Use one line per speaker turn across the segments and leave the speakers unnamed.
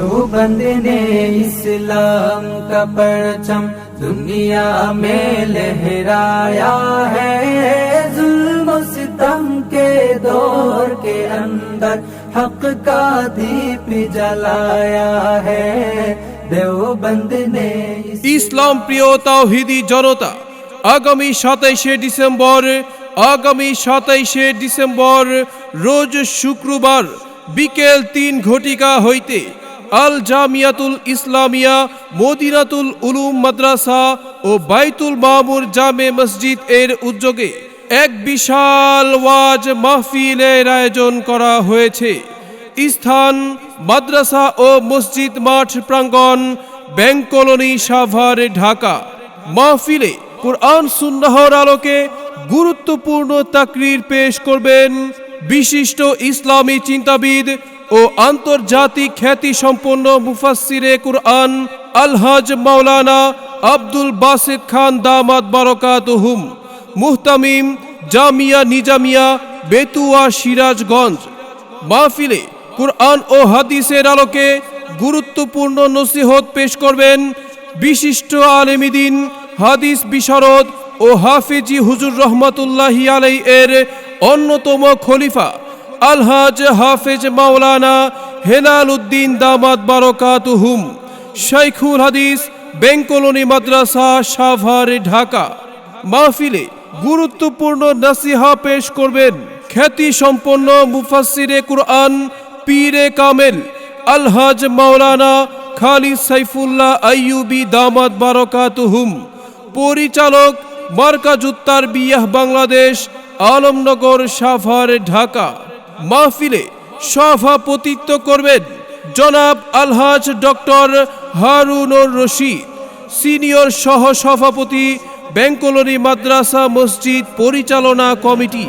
देवबंद ने इस्लाम का परचम दुनिया में लहराया है जुल्म सितम के दौर के अंदर हक का दीप जलाया है देवबंद ने इस-
ইসলাম প্রিয় তাওহিদি জনতা আগামী সাতাইশে ডিসেম্বর আগামী সাতাইশে ডিসেম্বর রোজ শুক্রবার বিকেল তিন ঘটিকা হইতে আল জামিয়াতুল ইসলামিয়া, মদিনাতুল উলুম মাদ্রাসা ও বাইতুল মামুর জামে মসজিদ এর উদ্যোগে এক বিশাল ওয়াজ মাহফিলের আয়োজন করা হয়েছে। স্থান, মাদ্রাসা ও মসজিদ মাঠ প্রাঙ্গণ ব্যাংক কলোনি সাভার, ঢাকা। মাহফিলে কোরআন সুন্নাহর আলোকে গুরুত্বপূর্ণ তাকরির পেশ করবেন বিশিষ্ট ইসলামী চিন্তাবিদ ও আন্তর্জাতিক খ্যাতি সম্পন্ন মুফাসসিরে কুরআন আলহাজ মাওলানা আব্দুল বাসিদ খান দামাদ দামাত বারকাতুহুম, মুহতামিম জামিয়া নিজামিয়া বেতুয়া সিরাজগঞ্জ। মাহফিলে কুরআন ও হাদিসের আলোকে গুরুত্বপূর্ণ নসিহত পেশ করবেন বিশিষ্ট আলেমিদিন হাদিস বিশারদ ও হাফিজি হুজুর রহমতুল্লাহি আলাই এর অন্যতম খলিফা আলহাজ হাফেজ মাওলানা হেলাল উদ্দিন দামাত বারকাতুহুম, শাইখুল হাদিস, বেঙ্কলনি মাদ্রাসা, সাভার, ঢাকা। মাহফিলে গুরুত্বপূর্ণ নাসিহা পেশ করবেন খ্যাতি সম্পন্ন মুফাসসিরে কুরআন পীরে কামেল আলহাজ মাওলানা খালিদ সাইফুল্লাহ আইয়ুবি দামাত বারকাতুহুম, পরিচালক মার্কাজুত্তার বিয়াহ বাংলাদেশ, আলমনগর, সাভার, ঢাকা। মাহফিলে সভাপতিত্ব করবেন জনাব আলহাজ ডক্টর হারুনুর রশিদ, সিনিয়র সহ সভাপতি ব্যাংকলনি মাদ্রাসা মসজিদ পরিচালনা কমিটি।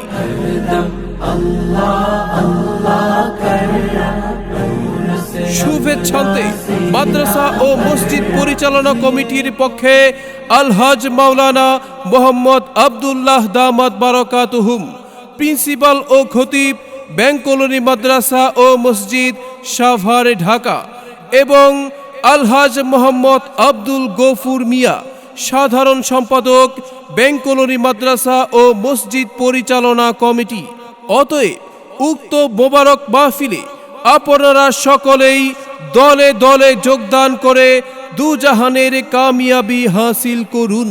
শুভেচ্ছান্তে মাদ্রাসা ও মসজিদ পরিচালনা কমিটির পক্ষে আলহাজ মাওলানা মোহাম্মদ আব্দুল্লাহ দামাত বারকাতুহুম, প্রিন্সিপাল ও খতিব ব্যাংক কলোনি, মাদ্রাসা ও মসজিদ সাভার, ঢাকা এবং আলহাজ মোহাম্মদ আব্দুল গফুর মিয়া, সাধারণ সম্পাদক, ব্যাংক কলোনি, মাদ্রাসা ও মসজিদ পরিচালনা কমিটি। অতএব উক্ত মোবারক মাহফিলে আপনারা সকলেই দলে দলে যোগদান করে দুজাহানের কামিয়াবি হাসিল করুন।